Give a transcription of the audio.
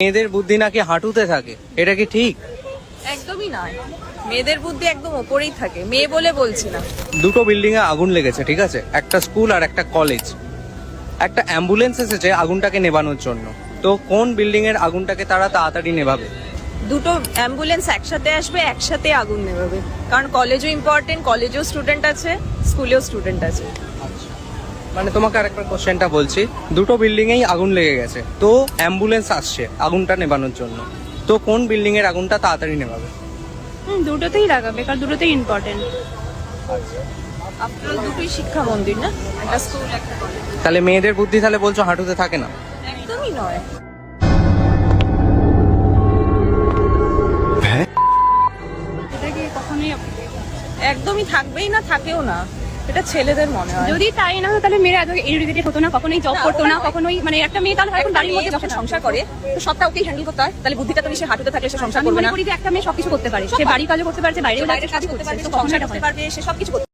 মেয়েদের বুদ্ধি নাকি হাঁটুতে থাকে? এটা কি ঠিক? একদমই নয়। মেয়েদের বুদ্ধি একদম ওপরেই থাকে। মেয়ে বলে বলছি না। দুটো বিল্ডিং এ আগুন লেগেছে ঠিক আছে? একটা স্কুল আর একটা কলেজ একটা অ্যাম্বুলেন্স এসেছে আগুনটাকে নেভানোর জন্য। তো কোন বিল্ডিং এর আগুনটাকে তারা তাড়াতাড়ি নেভাবে? দুটো অ্যাম্বুলেন্স একসাথে আসবে একসাথে আগুন নেভাবে। কারণ কলেজও ইম্পর্টেন্ট কলেজেও স্টুডেন্ট আছে স্কুলেও স্টুডেন্ট আছে। মানে তোমাকে আরেকবার কোশ্চেনটা বলছি। দুটো বিল্ডিং এই আগুন লেগে গেছে। তো অ্যাম্বুলেন্স আসছে আগুনটা নেভানোর জন্য। তো কোন বিল্ডিং এর আগুনটা তাড়াতাড়ি নেভাবে হুম দুটোতেই লাগাবে কারণ দুটোতেই ইম্পর্টেন্ট আপনার দুটোই শিক্ষা মন্দির না? একটা স্কুল একটা কলেজ তাহলে মেয়েদের বুদ্ধি তাহলে বলছো হাঁটুতে থাকে না? একদমই নয়। কখনোই একদমই থাকবেই না থাকেও না। এটা ছেলেদের মনে হয়। যদি তাই না হতো তাহলে মেয়েরা এত ইরিটেটেড হতো না কখনোই জব করতো না কখনোই মানে একটা মেয়ে তাহলে এখন বাড়ির মধ্যে যখন সংসার করে তো সবটা ওকেই হ্যান্ডেল করতে হয়। তাহলে বুদ্ধিটা তো সে হাঁটুতে থাকলে সে সংসার করবে মনে না। একটা মেয়ে সবকিছু করতে পারে। সে বাড়ির কাজও করতে পারে বাইরের কাজ করতে পারে সংসার করতে পারবে সে সবকিছু করতে